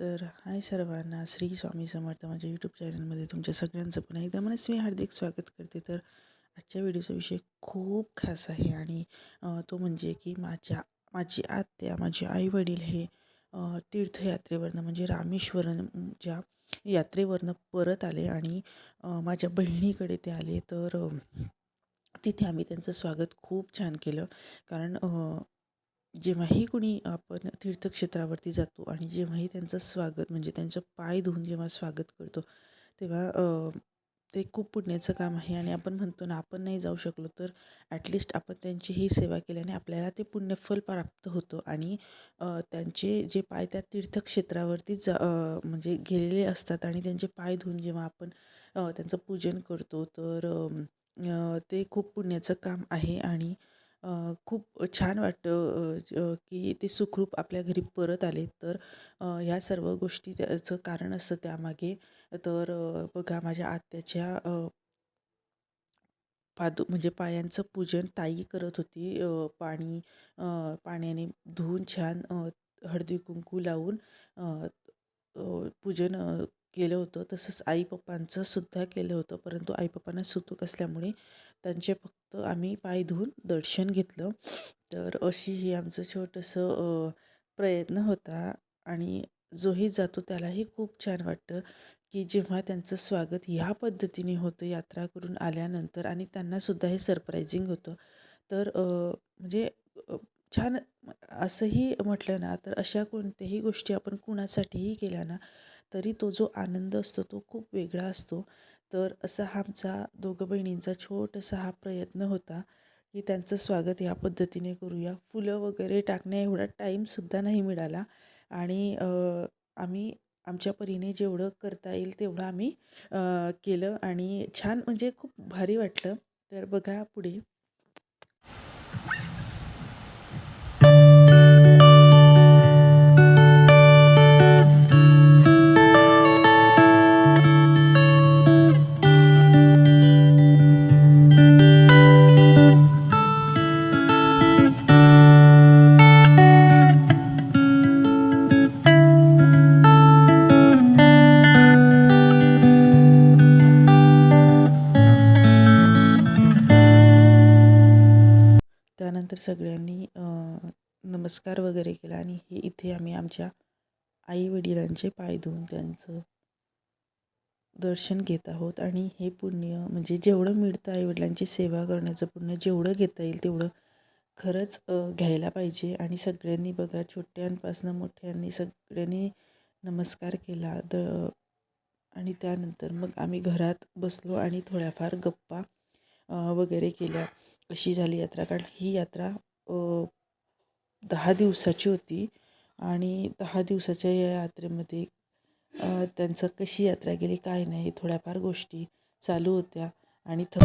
तर हाय सर्वांना श्री स्वामी समर्थ माझ्या यूट्यूब चॅनलमध्ये तुमच्या सगळ्यांचं पुन्हा एकदा मनस मी हार्दिक स्वागत करते. तर आजच्या व्हिडिओचा विषय खूप खास आहे आणि तो म्हणजे की माझ्या माझी आत्या माझे आईवडील हे तीर्थयात्रेवरनं म्हणजे रामेश्वरमच्या यात्रेवरनं परत आले आणि माझ्या बहिणीकडे ते आले. तर तिथे आम्ही त्यांचं स्वागत खूप छान केलं. कारण जेव्हाही कुणी आपण तीर्थक्षेत्रावरती जातो आणि जेव्हाही त्यांचं स्वागत म्हणजे त्यांचं पाय धुवून जेव्हा स्वागत करतो तेव्हा ते खूप पुण्याचं काम आहे आणि आपण म्हणतो ना आपण नाही जाऊ शकलो तर ॲटलिस्ट आपण त्यांची ही सेवा केल्याने आपल्याला ते पुण्यफल प्राप्त होतं आणि त्यांचे जे पाय त्या तीर्थक्षेत्रावरती जा म्हणजे गेलेले असतात आणि त्यांचे पाय धुवून जेव्हा आपण त्यांचं पूजन करतो तर ते खूप पुण्याचं काम आहे आणि खूप छान वाटतं ज- की ते सुखरूप आपल्या घरी परत आले. तर ह्या सर्व गोष्टी त्याचं कारण असतं त्यामागे. तर बघा माझ्या आत्याच्या पादू म्हणजे पायांचं पूजन ताई करत होती. पाणी पाण्याने धुवून छान हळदी कुंकू लावून पूजन केलं होतं तसंच आई पप्पांचं सुद्धा केलं होतं. परंतु आई पप्पांना सुतूक असल्यामुळे त्यांचे फक्त आम्ही पाय धुवून दर्शन घेतलं. तर अशी ही आमचं छोटंसं प्रयत्न होता आणि जोही जातो त्यालाही खूप छान वाटतं की जेव्हा त्यांचं स्वागत ह्या पद्धतीने होतं यात्रा करून आल्यानंतर आणि त्यांनासुद्धा हे सरप्रायझिंग होतं. तर म्हणजे छान असंही म्हटलं ना तर अशा कोणत्याही गोष्टी आपण कुणासाठीही केल्या ना तरी तो जो आनंद असतो तो खूप वेगळा असतो. तर असा हा आमचा दोघं बहिणींचा छोटासा हा प्रयत्न होता की त्यांचं स्वागत या पद्धतीने करूया. फुलं वगैरे टाकण्या एवढा टाईमसुद्धा नाही मिळाला आणि आम्ही आमच्या परीने जेवढं करता येईल तेवढं आम्ही केलं आणि छान म्हणजे खूप भारी वाटलं. तर बघा पुढे. त्यानंतर सगळ्यांनी नमस्कार वगैरे केला आणि हे इथे आम्ही आमच्या आई वडिलांचे पाय धुवून त्यांचं दर्शन घेत आहोत. आणि हे पुण्य म्हणजे जेवढं मिळतं आईवडिलांची सेवा करण्याचं पुण्य जेवढं घेता येईल तेवढं खरंच घ्यायला पाहिजे. आणि सगळ्यांनी बघा छोट्यांपासनं मोठ्यांनी सगळ्यांनी नमस्कार केला. द आणि त्यानंतर मग आम्ही घरात बसलो आणि थोड्याफार गप्पा वगैरे केल्या. अशी झाली यात्रा. कारण ही यात्रा दहा दिवसाची होती आणि दहा दिवसाच्या या यात्रेमध्ये त्यांचं कशी यात्रा गेली काय नाही थोड्याफार गोष्टी चालू होत्या आणि थ